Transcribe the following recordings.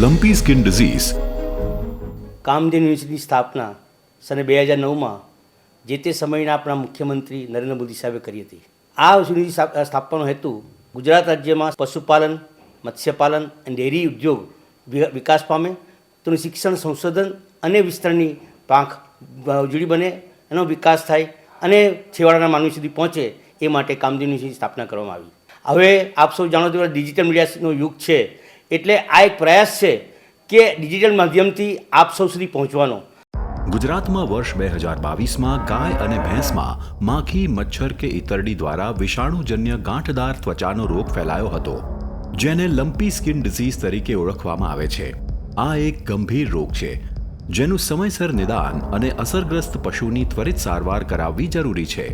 lumpy skin disease Kamdhenu યુનિવર્સિટીની સ્થાપના સને બે હજાર નવમાં જે તે સમયના આપણા મુખ્યમંત્રી નરેન્દ્ર મોદી સાહેબે કરી હતી. આ યુનિવર્સિટી સ્થાપ- સ્થાપવાનો હેતુ ગુજરાત રાજ્યમાં પશુપાલન, મત્સ્યપાલન અને ડેરી ઉદ્યોગ વિકાસ પામે, તેનું શિક્ષણ સંશોધન અને વિસ્તરણની પાંખ ઉજળી બને, એનો વિકાસ થાય અને છેવાડાના માનવી સુધી પહોંચે એ માટે કામધેનુ યુનિવર્સિટીની સ્થાપના કરવામાં આવી. હવે આપ સૌ જાણો છો ડિજિટલ મીડિયાનો યુગ છે. એટલે આ એક પ્રયાસ છે કે ડિજિટલ માધ્યમથી આપ સૌ સુધી પહોંચવાનો. ગુજરાતમાં વર્ષ બે હજાર બાવીસમાં ગાય અને ભેંસમાં માખી, મચ્છર કે ઈતરડી દ્વારા વિષાણુજન્ય ગાંઠદાર ત્વચાનો રોગ ફેલાયો હતો, જેને લંપી સ્કિન ડિસીઝ તરીકે ઓળખવામાં આવે છે. આ એક ગંભીર રોગ છે, જેનું સમયસર નિદાન અને અસરગ્રસ્ત પશુની ત્વરિત સારવાર કરાવવી જરૂરી છે.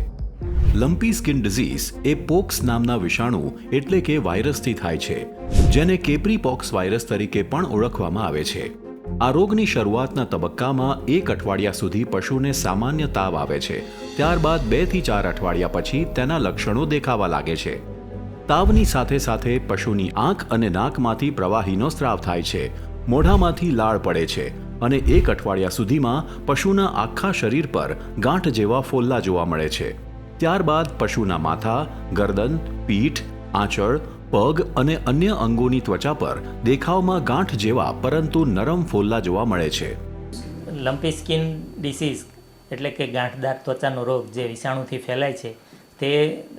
લંપી સ્કિન ડિઝીઝ એ પોક્સ નામના વિષાણુ એટલે કે વાયરસથી થાય છે, જેને કેપ્રી પોક્સ વાયરસ તરીકે પણ ઓળખવામાં આવે છે. આ રોગની શરૂઆતના તબક્કામાં એક અઠવાડિયા સુધી પશુને સામાન્ય તાવ આવે છે, ત્યારબાદ બેથી ચાર અઠવાડિયા પછી તેના લક્ષણો દેખાવા લાગે છે. તાવની સાથે સાથે પશુની આંખ અને નાકમાંથી પ્રવાહીનો સ્ત્રાવ થાય છે, મોઢામાંથી લાળ પડે છે અને એક અઠવાડિયા સુધીમાં પશુના આખા શરીર પર ગાંઠ જેવા ફોલ્લા જોવા મળે છે. ત્યારબાદ પશુના માથા ગરદન પીઠ આંચળ પગ અને અન્ય અંગોની ત્વચા પર દેખાવમાં ગાંઠ જેવા પરંતુ નરમ ફોલ્લા જોવા મળે છે. લંપી સ્કિન ડિસીઝ એટલે કે ગાંઠદાર ત્વચાનો રોગ જે વિષાણુથી ફેલાય છે તે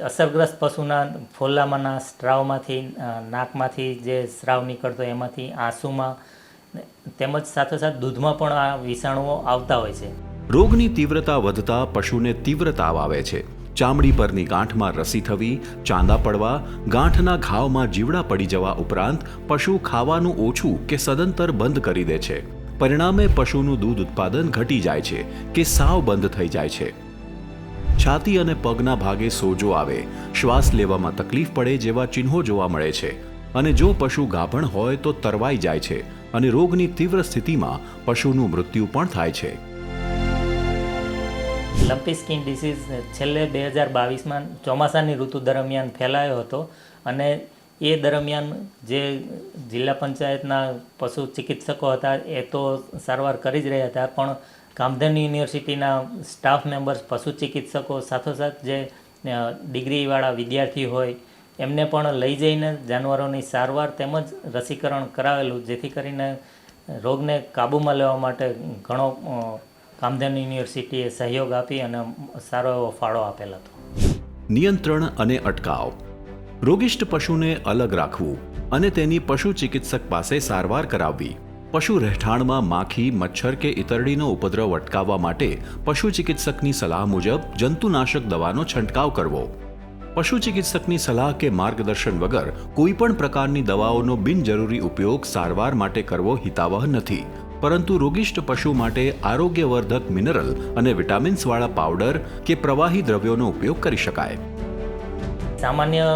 અસરગ્રસ્ત પશુના ફોલ્લામાંના સ્ત્રાવમાંથી નાકમાંથી જે સ્રાવ નીકળતો એમાંથી આંસુમાં તેમજ સાથોસાથ દૂધમાં પણ આ વિષાણુઓ આવતા હોય છે. રોગની તીવ્રતા વધતા પશુને તીવ્ર તાવ આવે છે. ચામડી પરની ગાંઠમાં રસી થવી, ચાંદા પડવા, ગાંઠના ઘાવમાં જીવડા પડી જવા ઉપરાંત પશુ ખાવાનું ઓછું કે સદંતર બંધ કરી દે છે. પરિણામે પશુનું દૂધ ઉત્પાદન ઘટી જાય છે કે સાવ બંધ થઈ જાય છે. છાતી અને પગના ભાગે સોજો આવે, શ્વાસ લેવામાં તકલીફ પડે જેવા ચિહ્નો જોવા મળે છે. અને જો પશુ ગાભણ હોય તો તરવાઈ જાય છે અને રોગની તીવ્ર સ્થિતિમાં પશુનું મૃત્યુ પણ થાય છે. લંપી સ્કિન ડિસીઝ છેલ્લે બે હજાર બાવીસમાં ચોમાસાની ઋતુ દરમિયાન ફેલાયો હતો અને એ દરમિયાન જે જિલ્લા પંચાયતના પશુ ચિકિત્સકો હતા, એ તો સારવાર કરી જ રહ્યા હતા, પણ કામધેન યુનિવર્સિટીના સ્ટાફ મેમ્બર્સ, પશુ ચિકિત્સકો સાથોસાથ જે ડિગ્રીવાળા વિદ્યાર્થી હોય, એમને પણ લઈ જઈને જાનવરોની સારવાર તેમજ રસીકરણ કરાવેલું, જેથી કરીને રોગને કાબૂમાં લેવા માટે ઘણો કામધેનુ યુનિવર્સિટીએ સહયોગ આપી અને સારો એવો ફાળો આપેલ હતો. નિયંત્રણ અને અટકાવ. રોગિષ્ટ પશુને અલગ રાખવું અને તેની પશુ ચિકિત્સક પાસે સારવાર કરાવવી. પશુ રહેઠાણમાં માખી, મચ્છર કે ઇતરડીનો ઉપદ્રવ અટકાવવા માટે પશુ ચિકિત્સકની સલાહ મુજબ જંતુનાશક દવાનો છંટકાવ કરવો. પશુ ચિકિત્સકની સલાહ કે માર્ગદર્શન વગર કોઈપણ પ્રકારની દવાઓનો બિનજરૂરી ઉપયોગ સારવાર માટે કરવો હિતાવહ નથી. પરંતુ રોગિષ્ટ પશુ માટે આરોગ્યવર્ધક મિનરલ અને વિટામિન્સવાળા પાવડર કે પ્રવાહી દ્રવ્યોનો ઉપયોગ કરી શકાય. સામાન્ય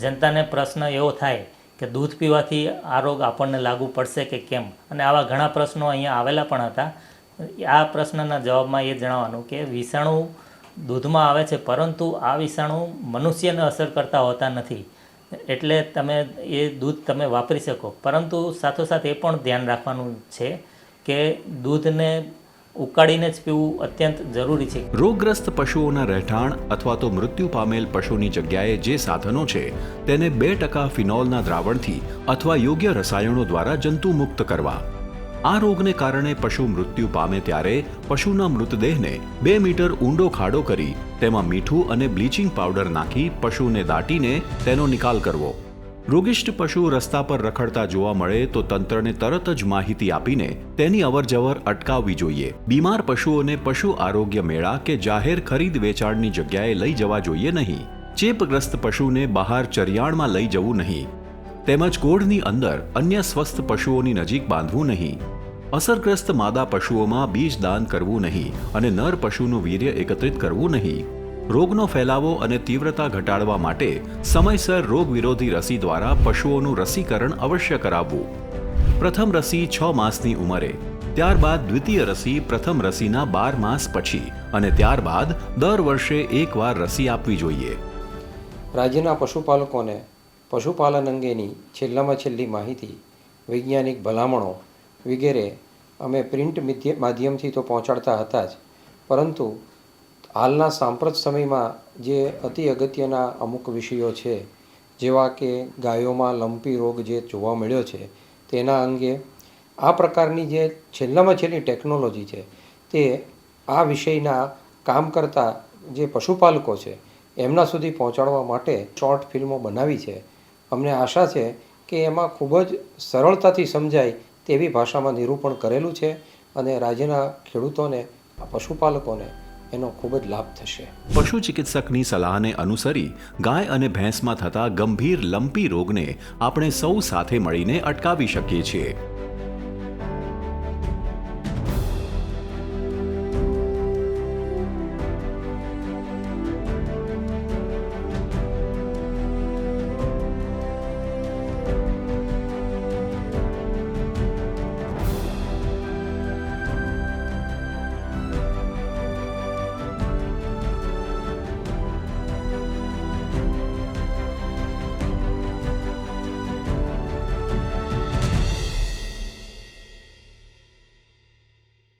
જનતાને પ્રશ્ન એવો થાય કે દૂધ પીવાથી આ રોગ આપણને લાગુ પડશે કે કેમ? અને આવા ઘણા પ્રશ્નો અહીંયા આવેલા પણ હતા. આ પ્રશ્નના જવાબમાં એ જણાવવાનું કે વિષાણુ દૂધમાં આવે છે, પરંતુ આ વિષાણુ મનુષ્યને અસર કરતા હોતા નથી. એટલે તમે એ દૂધ તમે વાપરી શકો. પરંતુ સાથોસાથ એ પણ ધ્યાન રાખવાનું છે કે દૂધને ઉકાળીને જ પીવું અત્યંત જરૂરી છે. રોગગ્રસ્ત પશુઓના રહેઠાણ અથવા તો મૃત્યુ પામેલ પશુની જગ્યાએ જે સાધનો છે, તેને બે ટકા ફિનોલના દ્રાવણથી અથવા યોગ્ય રસાયણો દ્વારા જંતુમુક્ત કરવા. આ રોગને કારણે પશુ મૃત્યુ પામે ત્યારે પશુના મૃતદેહને બે મીટર ઊંડો ખાડો કરી તેમાં મીઠું અને બ્લીચિંગ પાવડર નાખી પશુને દાટીને તેનો નિકાલ કરવો. રોગિષ્ટ પશુ રસ્તા પર રખડતા જોવા મળે તો તંત્રને તરત જ માહિતી આપીને તેની અવરજવર અટકાવવી જોઈએ. બીમાર પશુઓને પશુ આરોગ્ય મેળા કે જાહેર ખરીદ વેચાણની જગ્યાએ લઈ જવા જોઈએ નહીં. ચેપગ્રસ્ત પશુને બહાર ચરિયાણમાં લઈ જવું નહીં. તેમજ ગોળની અંદર અન્ય સ્વસ્થ પશુઓની નજીક બાંધવું નહીં. અસરગ્રસ્ત માદા પશુઓમાં બીજ દાન કરવું નહીં અને નર પશુનું વીર્ય એકત્રિત કરવું નહીં. રોગનો ફેલાવો અને તીવ્રતા ઘટાડવા માટે સમયસર રોગ વિરોધી રસી દ્વારા પશુઓનું રસીકરણ અવશ્ય કરાવવું. પ્રથમ રસી છ માસની ઉંમરે, ત્યારબાદ દ્વિતીય રસી પ્રથમ રસીના બાર માસ પછી અને ત્યારબાદ દર વર્ષે એકવાર રસી આપવી જોઈએ. રાજ્યના પશુપાલકોને પશુપાલન અંગેની છેલ્લામાં છેલ્લી માહિતી, વૈજ્ઞાનિક ભલામણો વગેરે અમે પ્રિન્ટ મિધ્ય- માધ્યમથી તો પહોંચાડતા હતા જ. પરંતુ હાલના સાંપ્રત સમયમાં જે અતિ અગત્યના અમુક વિષયો છે, જેવા કે ગાયોમાં લંપી રોગ જે જોવા મળ્યો છે, તેના અંગે આ પ્રકારની જે છેલ્લામાં છેલ્લી ટેકનોલોજી છે, તે આ વિષયના કામ કરતા જે પશુપાલકો છે, એમના સુધી પહોંચાડવા માટે શોર્ટ ફિલ્મો બનાવી છે. અમને આશા છે કે એમાં ખૂબ જ સરળતાથી સમજાય તેવી ભાષામાં નિરૂપણ કરેલું છે અને રાજ્યના ખેડૂતોને, પશુપાલકોને એનો ખૂબ જ લાભ થશે. પશુ ચિકિત્સકની સલાહને અનુસરી ગાય અને ભેંસમાં થતા ગંભીર, લંપી રોગને આપણે સૌ સાથે મળીને અટકાવી શકીએ છીએ.